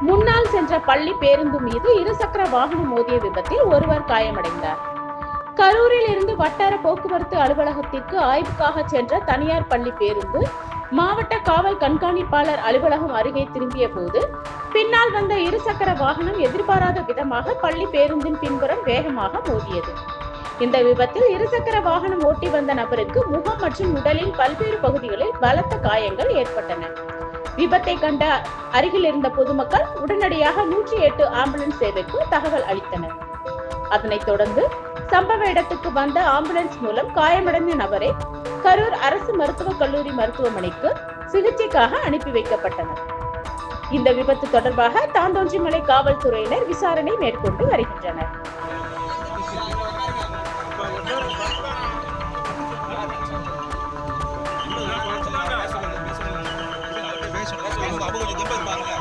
முன்னால் சென்ற பள்ளி பேருந்து மீது இருசக்கர வாகனம் மோதிய விபத்தில் ஒருவர் காயமடைந்தார். கரூரில் இருந்து வட்டார போக்குவரத்து அலுவலகத்திற்கு ஆய்வுக்காக சென்ற தனியார் பள்ளி பேருந்து மாவட்ட காவல் கண்காணிப்பாளர் அலுவலகம் அருகே திரும்பிய போது பின்னால் வந்த இருசக்கர வாகனம் எதிர்பாராத விதமாக பள்ளி பேருந்தின் பின்புறம் வேகமாக மோதியது. இந்த விபத்தில் இருசக்கர வாகனம் ஓட்டி வந்த நபருக்கு முகம் மற்றும் உடலின் பல்வேறு பகுதிகளில் பலத்த காயங்கள் ஏற்பட்டன. விபத்தை கண்ட அருகில் இருந்த பொதுமக்கள் உடனடியாக நூற்றி எட்டு ஆம்புலன்ஸ் சேவைக்கு தகவல் அளித்தனர். அதனைத் தொடர்ந்து சம்பவ இடத்துக்கு வந்த ஆம்புலன்ஸ் மூலம் காயமடைந்த நபரை கரூர் அரசு மருத்துவக் கல்லூரி மருத்துவமனைக்கு சிகிச்சைக்காக அனுப்பி வைக்கப்பட்டனர். இந்த விபத்து தொடர்பாக தாந்தோன்றிமலை காவல்துறையினர் விசாரணை மேற்கொண்டு வருகின்றனர். அவங்க கொஞ்சம் தெம்பா இருப்பாங்க.